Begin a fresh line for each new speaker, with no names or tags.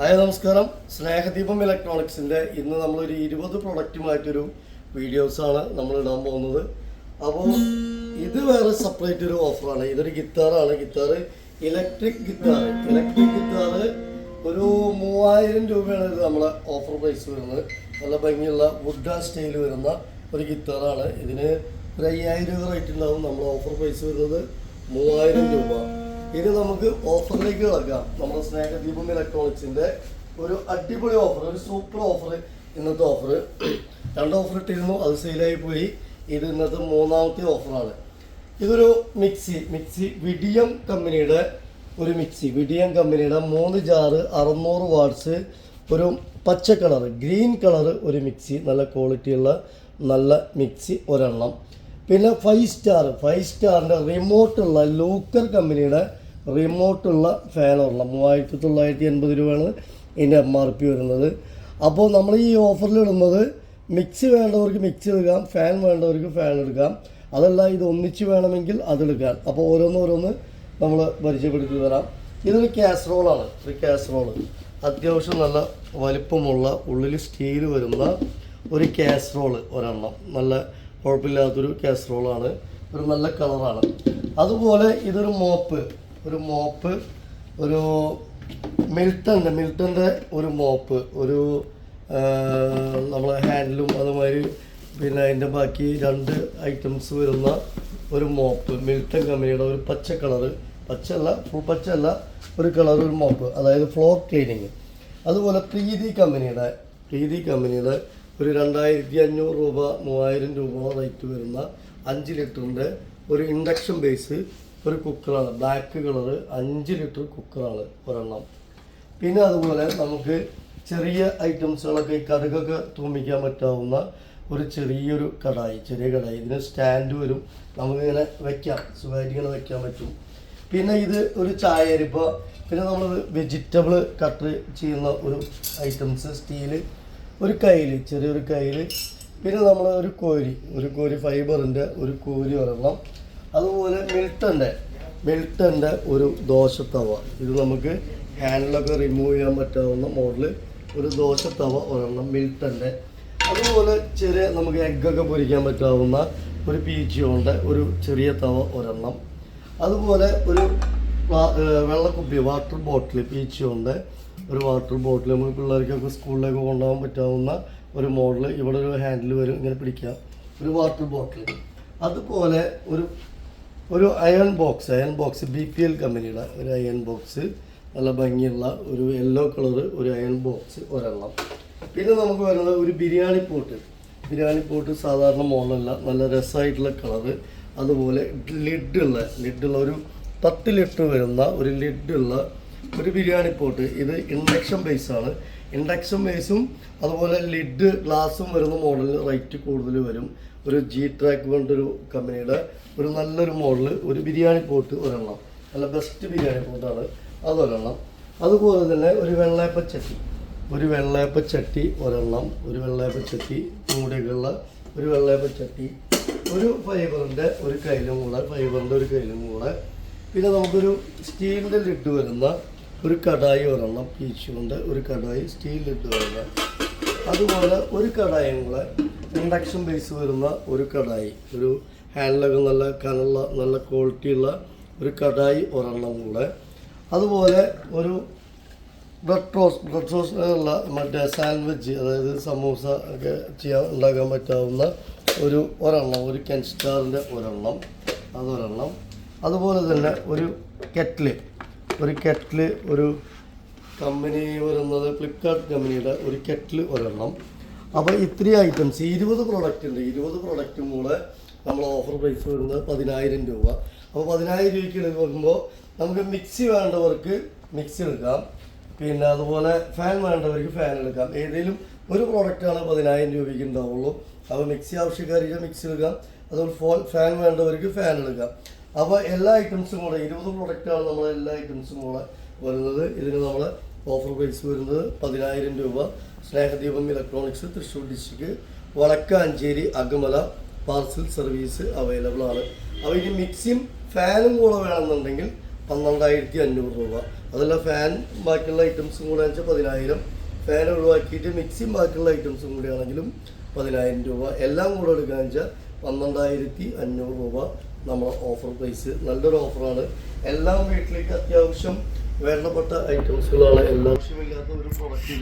Hi നമസ്കാരം. സ്നേഹദീപം ഇലക്ട്രോണിക്സിന്റെ ഇന്ന് നമ്മളൊരു ഇരുപത് പ്രൊഡക്റ്റുമായിട്ടൊരു വീഡിയോസാണ് നമ്മൾ ഇടാൻ പോകുന്നത്. അപ്പോൾ ഇത് വേറെ സെപ്പറേറ്റ് ഒരു ഓഫറാണ് ഇതൊരു ഗിത്താറാണ് guitar electric guitar electric guitar ഒരു മൂവായിരം രൂപയാണ് ഇത് നമ്മളെ ഓഫർ പ്രൈസ് വരുന്നത്. നല്ല ഭംഗിയുള്ള വുഡ് ആൻഡ് സ്റ്റൈൽ വരുന്ന ഒരു ഗിത്താറാണ് ഇതിന് ഒരു അയ്യായിരം രൂപ റേറ്റ് ഉണ്ടാവും നമ്മൾ ഓഫർ പ്രൈസ് വരുന്നത്. മൂവായിരം രൂപ. ഇനി നമുക്ക് ഓഫറിലേക്ക് കിടക്കാം. നമ്മുടെ സ്നേഹദീപം ഇലക്ട്രോണിക്സിന്റെ ഒരു അടിപൊളി ഓഫർ ഒരു സൂപ്പർ ഓഫർ ഇന്നത്തെ ഓഫർ. രണ്ട് ഓഫർ ഇട്ടിരുന്നു അത് സെയിലായി പോയി. ഇത് ഇന്നത്തെ മൂന്നാമത്തെ ഓഫറാണ്. ഇതൊരു മിക്സി മിക്സി വിഡിയം കമ്പനിയുടെ ഒരു മിക്സി. വിഡിയം കമ്പനിയുടെ മൂന്ന് ജാറ് അറുന്നൂറ് വാട്ട്സ് ഒരു പച്ച കളർ ഗ്രീൻ കളർ ഒരു മിക്സി. നല്ല ക്വാളിറ്റിയുള്ള നല്ല മിക്സി ഒരെണ്ണം. പിന്നെ ഫൈവ് സ്റ്റാർ ഫൈവ് സ്റ്റാറിന്റെ റിമോട്ടുള്ള ലൂക്കർ കമ്പനിയുടെ റിമോട്ടുള്ള ഫാനുള്ള മൂവായിരത്തി തൊള്ളായിരത്തി എൺപത് രൂപയാണ് ഇതിന്റെ എം ആർ പി വരുന്നത്. അപ്പോൾ നമ്മൾ ഈ ഓഫറിൽ ഇടുന്നത് മിക്സി വേണ്ടവർക്ക് മിക്സി എടുക്കാം ഫാൻ വേണ്ടവർക്ക് ഫാൻ എടുക്കാം. അതല്ല ഇത് ഒന്നിച്ച് വേണമെങ്കിൽ അതെടുക്കാം അപ്പോൾ ഓരോന്നോരോന്ന് ഓരോന്ന് നമ്മൾ പരിചയപ്പെടുത്തി തരാം. ഇതൊരു കാസറോളാണ് ഒരു കാസറോൾ അത്യാവശ്യം നല്ല വലിപ്പമുള്ള ഉള്ളിൽ സ്റ്റീൽ വരുന്ന ഒരു കാസറോൾ ഒരെണ്ണം. നല്ല കുഴപ്പമില്ലാത്തൊരു കാസറോളാണ് ഒരു നല്ല കളറാണ് അതുപോലെ ഇതൊരു മോപ്പ് ഒരു മോപ്പ് ഒരു മിൽട്ടന്റെ മിൽട്ടന്റെ ഒരു മോപ്പ് ഒരു നമ്മൾ ഹാൻഡിലും അതുമാതിരി പിന്നെ അതിന്റെ ബാക്കി രണ്ട് ഐറ്റംസ് വരുന്ന ഒരു മോപ്പ് മിൽട്ടൻ കമ്പനിയുടെ ഒരു പച്ച കളറ് പച്ചല്ല ഫുൾ പച്ചല്ല ഒരു കളർ ഒരു മോപ്പ് അതായത് ഫ്ലോർ ക്ലീനിങ്. അതുപോലെ പ്രീതി കമ്പനിയുടെ പ്രീതി കമ്പനിയുടെ ഒരു രണ്ടായിരത്തി അഞ്ഞൂറ് രൂപ മൂവായിരം രൂപ റേറ്റ് വരുന്ന അഞ്ച് ലിറ്ററിന്റെ ഒരു ഇൻഡക്ഷൻ ബേസ് ഒരു കുക്കറാണ്. ബ്ലാക്ക് കളറ് അഞ്ച് ലിറ്റർ കുക്കറാണ് ഒരെണ്ണം. പിന്നെ അതുപോലെ നമുക്ക് ചെറിയ ഐറ്റംസുകളൊക്കെ ഈ കടുകൊക്കെ തൂമിക്കാൻ പറ്റാവുന്ന ഒരു ചെറിയൊരു കടായി ചെറിയ കടായി. ഇതിന് സ്റ്റാൻഡ് വരും. നമുക്കിങ്ങനെ വെക്കാം. സുഖമായിട്ട് ഇങ്ങനെ വെക്കാൻ പറ്റും. പിന്നെ ഇത് ഒരു ചായരിപ്പോൾ പിന്നെ നമ്മൾ വെജിറ്റബിൾ കട്ട് ചെയ്യുന്ന ഒരു ഐറ്റംസ് സ്റ്റീൽ ഒരു കയ്യിൽ ചെറിയൊരു കയ്യിൽ പിന്നെ നമ്മൾ ഒരു കോരി. ഒരു കോരി ഫൈബറിന്റെ ഒരു കോരി ഒരെണ്ണം. അതുപോലെ മിൽട്ടന്റെ മിൽട്ടന്റെ ഒരു ദോശത്തവ. ഇത് നമുക്ക് ഹാൻഡിലൊക്കെ റിമൂവ് ചെയ്യാൻ പറ്റാവുന്ന മോഡൽ ഒരു ദോശത്തവ ഒരെണ്ണം മിൽട്ടന്റെ അതുപോലെ ചെറിയ നമുക്ക് എഗ്ഗൊക്കെ പൊരിക്കാൻ പറ്റാവുന്ന ഒരു പീച്ചിയോണ്ട് ഒരു ചെറിയ തവ ഒരെണ്ണം. അതുപോലെ ഒരു വെള്ളക്കുപ്പി വാട്ടർ ബോട്ടിൽ പീച്ചിയോണ്ട് ഒരു വാട്ടർ ബോട്ടിൽ നമ്മൾ പിള്ളേർക്കൊക്കെ സ്കൂളിലേക്ക് കൊണ്ടുപോകാൻ പറ്റാവുന്ന ഒരു മോഡൽ ഇവിടെ ഒരു ഹാൻഡിൽ വരും. ഇങ്ങനെ പിടിക്കാം. ഒരു വാട്ടർ ബോട്ടിൽ അതുപോലെ ഒരു ഒരു iron box iron box B P L കമ്പനിയുടെ ഒരു അയൺ ബോക്സ് നല്ല ഭംഗിയുള്ള ഒരു യെല്ലോ കളറ് ഒരു അയൺ ബോക്സ് ഒരെണ്ണം. പിന്നെ നമുക്ക് വരുന്നത് ഒരു ബിരിയാണി പോട്ട്. ബിരിയാണി പോട്ട് സാധാരണ മോഡലല്ല നല്ല രസമായിട്ടുള്ള കളറ് അതുപോലെ ലിഡുള്ള ലിഡുള്ള ഒരു പത്ത് ലിറ്റർ വരുന്ന ഒരു ലിഡുള്ള ഒരു ബിരിയാണി പോട്ട്. ഇത് ഇൻഡക്ഷൻ ബേസാണ് ഇൻഡക്ഷൻ ബേസും അതുപോലെ ലിഡ് ഗ്ലാസും വരുന്ന മോഡൽ റേറ്റ് കൂടുതൽ വരും. ഒരു ജി ട്രാക്ക് കൊണ്ടൊരു കമ്പനിയുടെ ഒരു നല്ലൊരു മോഡൽ ഒരു ബിരിയാണി പോട്ട് ഒരെണ്ണം. നല്ല ബെസ്റ്റ് ബിരിയാണി പോട്ടാണ് അതൊരെണ്ണം അതുപോലെ തന്നെ ഒരു വെള്ളയപ്പ ചട്ടി ഒരു വെള്ളയപ്പ ചട്ടി ഒരെണ്ണം ഒരു വെള്ളയപ്പ ചട്ടി മൂടിയൊക്കെയുള്ള ഒരു വെള്ളയപ്പ ചട്ടി ഒരു ഫൈബറിന്റെ ഒരു കയ്യിലും കൂടെ ഫൈബറിന്റെ ഒരു കയ്യിലും കൂടെ. പിന്നെ നമുക്കൊരു സ്റ്റീലിന്റെ ലിഡ് വരുന്ന ഒരു കടായി ഒരെണ്ണം പീച്ച് കൊണ്ട് ഒരു കടായി സ്റ്റീൽ ലിഡ് വരുന്ന. അതുപോലെ ഒരു കടായും കൂടെ ഇൻഡക്ഷൻ ബേസ് വരുന്ന ഒരു കടായി ഒരു ഹാൻഡിലൊക്കെ നല്ല കനുള്ള നല്ല ക്വാളിറ്റിയുള്ള ഒരു കടായി ഒരെണ്ണം കൂടെ. അതുപോലെ ഒരു ബ്രെഡ് ടോസ്റ്റ് ബ്രെഡ് ടോസ്റ്റ് അല്ല മറ്റേ സാൻഡ്വിച്ച് അതായത് സമൂസ ഒക്കെ ചെയ്യാൻ ഉണ്ടാക്കാൻ പറ്റാവുന്ന ഒരു ഒരെണ്ണം ഒരു കെൻസ്റ്റാറിന്റെ ഒരെണ്ണം അതൊരെണ്ണം. അതുപോലെ തന്നെ ഒരു കെറ്റിൽ. ഒരു കെറ്റിൽ ഒരു കമ്പനി വരുന്നത് ഫ്ലിപ്കാർട്ട് കമ്പനിയുടെ ഒരു കെറ്റിൽ ഒരെണ്ണം. അപ്പോൾ ഇത്രയും ഐറ്റംസ് ഇരുപത് പ്രോഡക്റ്റ് ഉണ്ട്. ഇരുപത് പ്രോഡക്റ്റും കൂടെ നമ്മൾ ഓഫർ പ്രൈസ് വരുന്നത് പതിനായിരം രൂപ. അപ്പോൾ പതിനായിരം രൂപയ്ക്ക് എടുക്കുമ്പോൾ നമുക്ക് മിക്സി വേണ്ടവർക്ക് മിക്സി എടുക്കാം. പിന്നെ അതുപോലെ ഫാൻ വേണ്ടവർക്ക് ഫാൻ എടുക്കാം. ഏതെങ്കിലും ഒരു പ്രോഡക്റ്റാണ് പതിനായിരം രൂപയ്ക്ക് ഉണ്ടാവുള്ളൂ. അപ്പോൾ മിക്സി ആവശ്യക്കാർക്ക് മിക്സി എടുക്കാം. അതുപോലെ ഫോൺ ഫാൻ വേണ്ടവർക്ക് ഫാൻ എടുക്കാം. അപ്പോൾ എല്ലാ ഐറ്റംസും കൂടെ ഇരുപത് പ്രൊഡക്റ്റാണ് നമ്മൾ എല്ലാ ഐറ്റംസും കൂടെ വരുന്നത്. ഇതിന് നമ്മൾ ഓഫർ പ്രൈസ് വരുന്നത് പതിനായിരം രൂപ. Snehadeepam electronics Thrissur district Vadakkanchery Akamala parcel service available ആണ്. അപ്പോൾ ഇനി മിക്സിയും ഫാനും കൂടെ വേണമെന്നുണ്ടെങ്കിൽ പന്ത്രണ്ടായിരത്തി അഞ്ഞൂറ് രൂപ. അതല്ല ഫാൻ ബാക്കിയുള്ള ഐറ്റംസും കൂടെ വെച്ചാൽ പതിനായിരം. ഫാൻ ഒഴിവാക്കിയിട്ട് മിക്സിയും ബാക്കിയുള്ള ഐറ്റംസും കൂടി ആണെങ്കിലും പതിനായിരം രൂപ. എല്ലാം കൂടെ എടുക്കാന്ന് വെച്ചാൽ പന്ത്രണ്ടായിരത്തി അഞ്ഞൂറ് രൂപ. നമ്മുടെ ഓഫർ പ്രൈസ് നല്ലൊരു ഓഫറാണ് എല്ലാം വീട്ടിലേക്ക് അത്യാവശ്യം വേണ്ടപ്പെട്ട ഐറ്റംസുകളാണ് എല്ലാ ആവശ്യമില്ലാത്ത ഒരു പ്രൊഡക്റ്റ്